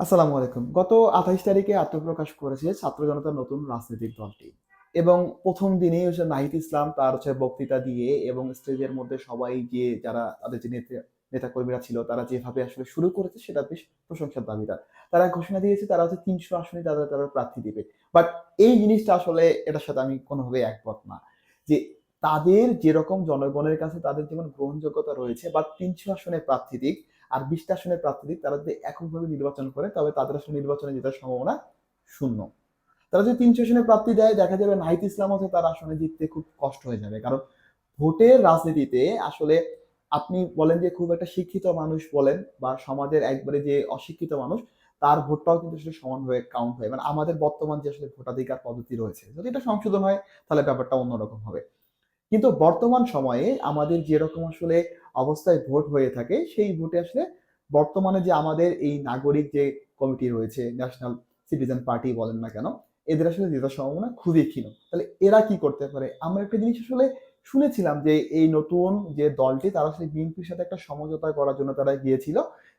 আসসালামু আলাইকুম। গত আঠাইশ তারিখে আত্মপ্রকাশ করেছে ছাত্র জনতার নতুন রাজনৈতিক দলটি। এবং প্রথম দিনেই হচ্ছে নাহিদ ইসলাম তার হচ্ছে বক্তৃতা দিয়ে এবং স্টেজের মধ্যে সবাই যে যারা তাদের যে নেতা নেতা কর্মীরা ছিল তারা যেভাবে আসলে শুরু করেছে সেটা বেশ প্রশংসার দাবিদার তারা। ঘোষণা দিয়েছে তারা হচ্ছে তিনশো আসনে তারা তারা প্রার্থী দিবে। বাট এই জিনিসটা আসলে এটার সাথে আমি কোনোভাবে একমত না। যে তাদের যেরকম জনগণের কাছে তাদের যেমন গ্রহণযোগ্যতা রয়েছে বা তিনশো আসনে প্রার্থী দিক আর বিশটা আসনের প্রার্থী দিক তারা যদি এককভাবে নির্বাচন করে তবে তাদের আসলে নির্বাচনে জেতার সম্ভাবনা শূন্য। তারা যদি তিনশো আসনে প্রার্থী দেয়, দেখা যাবে নাহিদ ইসলাম হচ্ছে তার আসনে জিততে খুব কষ্ট হয়ে যাবে। কারণ ভোটের রাজনীতিতে আসলে আপনি বলেন যে খুব একটা শিক্ষিত মানুষ বলেন বা সমাজের একবারে যে অশিক্ষিত মানুষ, তার ভোটটাও কিন্তু আসলে সমানভাবে কাউন্ট হয়। মানে আমাদের বর্তমান যে আসলে ভোটাধিকার পদ্ধতি রয়েছে, যদি এটা সংশোধন হয়, তাহলে ব্যাপারটা অন্যরকম হবে। কিন্তু বর্তমান সময়ে আমাদের যেরকম আসলে অবস্থায় ভোট হয়ে থাকে, সেই ভোটে আসলে বর্তমানে যে আমাদের এই নাগরিক যে কমিটি রয়েছে ন্যাশনাল সিটিজেন পার্টি বলেন না কেন, এদের আসলে জেতার সম্ভাবনা খুবই ক্ষীণ। তাহলে এরা কি করতে পারে? আমরা একটা জিনিস আসলে শুনেছিলাম যে এই নতুন যে দলটি, তারা আসলে বিএনপির সাথে একটা সমঝোতা করার জন্য তারা গিয়েছিল,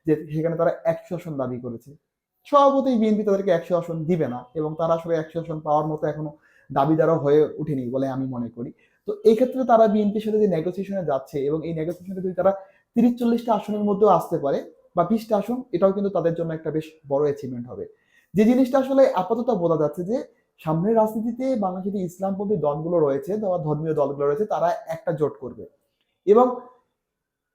যে সেখানে তারা একশো আসন দাবি করেছে। স্বভাবতই বিএনপি তাদেরকে একশো আসন দিবে না এবং তারা আসলে একশো আসন পাওয়ার মতো এখনও দাবিদারও হয়ে ওঠেনি বলে আমি মনে করি। তো এই ক্ষেত্রে তারা বিএনপির সাথে যে নেগোসিয়েশনে যাচ্ছে এবং এই নেগোসিয়েশনে যদি তারা তিরিশ চল্লিশটা আসনের মধ্যেও আসতে পারে বা বিশটা আসন, এটাও কিন্তু তাদের জন্য একটা বেশ বড় অ্যাচিভমেন্ট হবে। যে জিনিসটা আসলে আপাতত বোঝা যাচ্ছে যে, সামনের রাজনীতিতে বাংলাদেশে যে ইসলামপন্থী দলগুলো রয়েছে বা ধর্মীয় দলগুলো রয়েছে, তারা একটা জোট করবে। এবং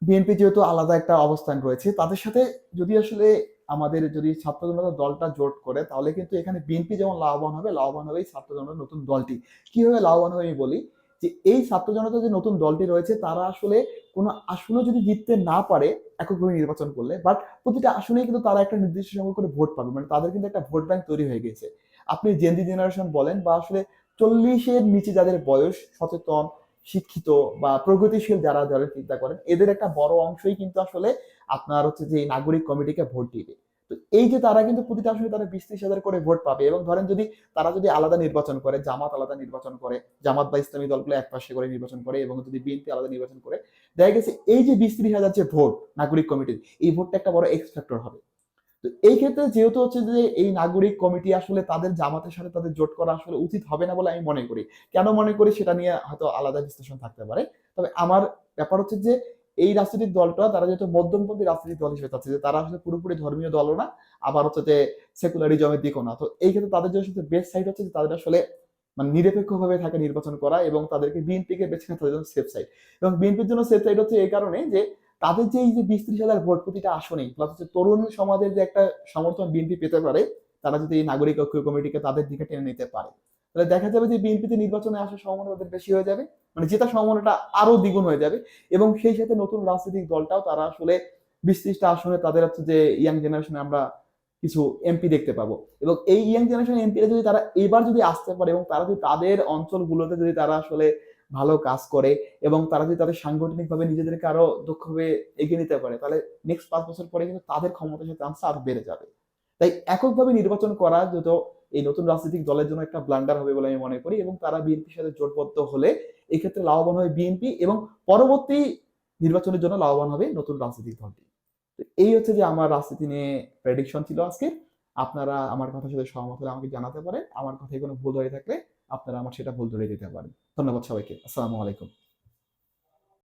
বিএনপি যেহেতু আলাদা একটা অবস্থান রয়েছে, তাদের সাথে যদি আসলে আমাদের যদি ছাত্র জনতা দলটা জোট করে, তাহলে কিন্তু এখানে বিএনপি যেমন লাভবান হবে লাভবান হবে এই ছাত্র জনতার নতুন দলটি। কীভাবে লাভবান হবে আমি বলি যে এই ছাত্র জনতা যে নতুন দলটি রয়েছে, তারা আসলে কোনো আসনে যদি জিততে না পারে, এককভাবে নির্বাচন করলে বাট প্রতিটা আসনে কিন্তু তারা একটা নির্দিষ্ট সংখ্যক করে ভোট পাবে মানে তাদের কিন্তু একটা ভোট ব্যাংক তৈরি হয়ে গেছে। আপনি জেনজি জেনারেশন বলেন বা আসলে চল্লিশের নিচে যাদের বয়স সচেতন, শিক্ষিত বা প্রগতিশীল যারা যারা চিন্তা করেন, এদের একটা বড় অংশই কিন্তু আসলে আপনার হচ্ছে যে নাগরিক কমিটিকে ভোট দিবে তো এই যে তারা কিন্তু প্রতিটা আসলে তারা বিশ ত্রিশ করে ভোট পাবে এবং ধরেন যদি তারা যদি আলাদা নির্বাচন করে, জামাত আলাদা নির্বাচন করে, জামাত বা ইসলামী দলগুলো এক পাশে করে নির্বাচন করে এবং যদি বিএনপি আলাদা নির্বাচন করে, দেখা গেছে এই যে বিশ ত্রিশ হাজার যে ভোট নাগরিক কমিটির এই ভোটটা একটা বড় এক্স ফ্যাক্টর হবে। তো এই ক্ষেত্রে যেহেতু হচ্ছে যে এই নাগরিক কমিটি আসলে তাদের জামাতের সাথে তাদের জোট করা আসলে উচিত হবে না বলে আমি মনে করি। কেন মনে করি সেটা নিয়ে হয়তো আলাদা বিশ্লেষণ থাকতে পারে। তবে আমার ব্যাপার হচ্ছে যে এই রাজনৈতিক দলটা, তারা যেহেতু মধ্যমপন্থী রাজনৈতিক দল হিসেবে চাচ্ছে, যে তারা আসলে পুরোপুরি ধর্মীয় দলও না, আবার হচ্ছে সেকুলারিজমের দিকও না। তো এই ক্ষেত্রে তাদের জন্য সবচেয়ে বেস্ট সাইড হচ্ছে যে তাদের আসলে মানে নিরপেক্ষভাবে থাকে নির্বাচন করা এবং তাদেরকে বিএনপিকে বেছে নেওয়া তাদের জন্য সেফ সাইড এবং বিএনপির জন্য সেফ সাইড হচ্ছে এই কারণে যে তাদের যে এই যে বিশ ত্রিশ হাজার ভোট প্রতিটা আসনেই প্লাস হচ্ছে তরুণ সমাজের যে একটা সমর্থন বিএনপি পেতে পারে, তারা যদি এই নাগরিক ঐক্য কমিটিকে তাদের দিকে টেনে নিতে পারে। তাহলে দেখা যাবে যে বিএনপিতে নির্বাচনে আসার সম্ভাবনা তাদের বেশি হয়ে যাবে মানে জেতার সম্ভাবনাটা আরও দ্বিগুণ হয়ে যাবে এবং সেই সাথে নতুন রাজনৈতিক দলটাও তারা আসলে বিশ ত্রিশটা আসনে তাদের হচ্ছে যে ইয়াং জেনারেশনে আমরা কিছু এমপি দেখতে পাবো। এবং এই ইয়াং জেনারেশন এমপিরা যদি তারা এবার যদি আসতে পারে এবং তারা যদি তাদের অঞ্চলগুলোতে যদি তারা আসলে ভালো কাজ করে এবং তারা যদি তাদের সাংগঠনিকভাবে নিজেদেরকে আরও দক্ষভাবে এগিয়ে নিতে পারে, তাহলে নেক্সট পাঁচ বছর পরে কিন্তু তাদের ক্ষমতার চান্স আরও বেড়ে যাবে। তাই এককভাবে নির্বাচন করা যত এই নতুন রাজনৈতিক দলের জন্য একটা ব্লান্ডার হবে বলে আমি মনে করি এবং তারা বিএনপির সাথে জোটবদ্ধ হলে এই ক্ষেত্রে লাভবান হবে বিএনপি এবং পরবর্তী নির্বাচনের জন্য লাভবান হবে নতুন রাজনৈতিক দলটি। তো এই হচ্ছে যে আমার রাজনীতি নিয়ে প্রেডিকশন ছিল আজকে আপনারা আমার কথার সাথে সহমত হলে আমাকে জানাতে পারেন। আমার কথায় কোনো ভুল হয়ে থাকলে আপনারা আমার সেটা ভুল ধরে দিতে পারেন। ধন্যবাদ সবাইকে। আসসালামু আলাইকুম।